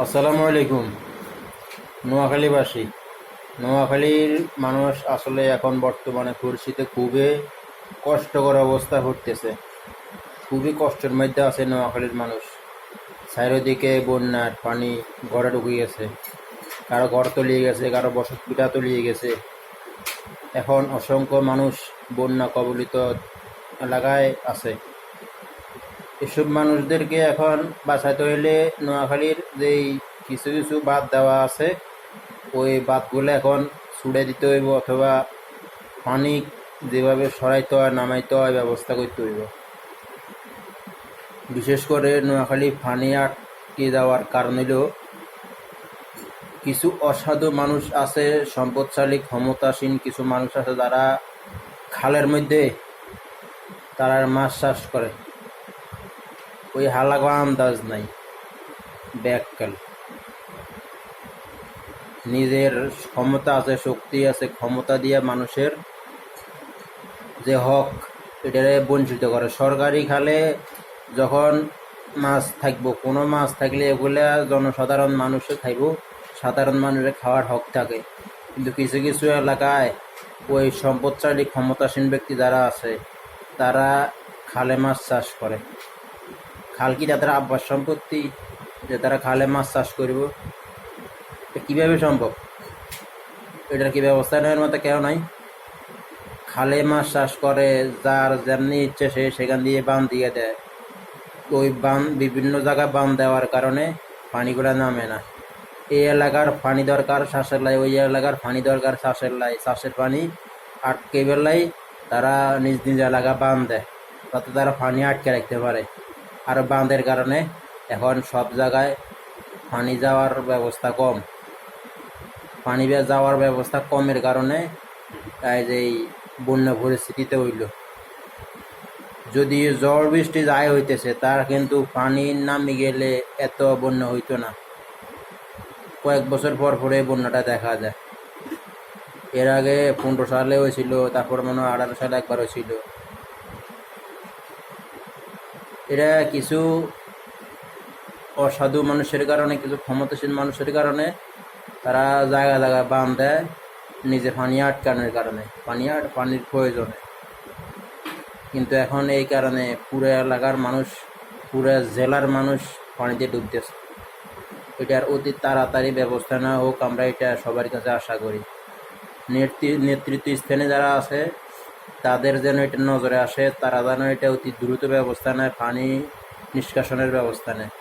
আসসালামু আলাইকুম। নোয়াখালীবাসী, নোয়াখালীর মানুষ আসলে এখন বর্তমানে পরিস্থিতি খুবই কষ্টকর অবস্থা ঘটতেছে। খুবই কষ্টের মধ্যে আছে নোয়াখালীর মানুষ। চারিদিকে বন্যার পানি, ঘরে ঢুকে গেছে। কারও ঘর তলিয়ে গেছে, কারও বসত পিঠা তলিয়ে গেছে। এখন অসংখ্য মানুষ বন্যা কবলিত এলাকায় আছে। এসব মানুষদেরকে এখন বাঁচাতে হইলে নোয়াখালীর যেই কিছু কিছু বাদ দেওয়া আছে, ওই বাদগুলো এখন ছুড়ে দিতে হইব অথবা পানি যেভাবে সরাইতে হয়, নামাইতে হয়, ব্যবস্থা করতে হইব। বিশেষ করে নোয়াখালী ফানি আটকে যাওয়ার কারণ হইল, কিছু অসাধু মানুষ আছে, সম্পদশালী, ক্ষমতাসীন কিছু মানুষ আছে যারা খালের মধ্যে তারা মাছ চাষ করে। ওই হালাগো আন্দাজ নাই। ব্যাককাল নিজের ক্ষমতা আছে, শক্তি আছে, ক্ষমতা দিয়ে মানুষের যে হক, এটারে বঞ্চিত করে। সরকারি খালে যখন মাছ থাকব, কোনো মাছ থাকলে এগুলা জনসাধারণ মানুষে খাইব, সাধারণ মানুষের খাওয়ার হক থাকে। কিন্তু কিছু কিছু এলাকায় ওই সম্পদশালী, ক্ষমতাসীন ব্যক্তি যারা আছে, তারা খালে মাছ চাষ করে। খাল কি তাদের আব্বাস সম্পত্তি, যে তারা খালে মাছ চাষ করব কীভাবে সম্ভব? এটার কি ব্যবস্থা নেওয়ার মতো কেউ নাই? খালে মাছ চাষ করে, যার যেমনি ইচ্ছে সে সেখান দিয়ে বান দিয়ে দেয়। ওই বান বিভিন্ন জায়গায় বান দেওয়ার কারণে পানিগুলো নামে না। এই এলাকার পানি দরকার শ্বাসের লাই, ওই এলাকার পানি দরকার শ্বাসের লাই শ্বাসের পানি আটকে বেলাই তারা নিজ নিজ এলাকা বান দেয়, তাতে তারা পানি আটকে রাখতে পারে। আর বাঁধের কারণে এখন সব জায়গায় পানি যাওয়ার ব্যবস্থা কম। পানি যাওয়ার ব্যবস্থা কমের কারণে এই যে বন্যা পরিস্থিতিতে হইল যদি ঝড় বৃষ্টি যায় হইতেছে, তার কিন্তু পানি নামি গেলে এত বন্যা হইতো না। কয়েক বছর পর পরে বন্যাটা দেখা যায়। এর আগে পনেরো সালে হয়েছিল, তারপর মনে হয় আঠারো সালে একবার হয়েছিল। এরা কিছু অসাধু মানুষের কারণে, কিছু ক্ষমতাসীন মানুষের কারণে তারা জায়গা জায়গা বান দেয় নিজে পানি আটকানোর কারণে, পানি আট, পানির প্রয়োজনে। কিন্তু এখন এই কারণে পুরো এলাকার মানুষ, পুরো জেলার মানুষ পানিতে ডুবতেছে। এটার অতি তাড়াতাড়ি ব্যবস্থা নেওয়া হোক, আমরা এটা সবার কাছে আশা করি। নেতৃ- নেতৃত্ব স্থানে যারা আছে তাদের যেন এটা নজরে আসে, তারা যেন এটা অতি দ্রুত ব্যবস্থা নেয়, পানি নিষ্কাশনের ব্যবস্থা নেয়।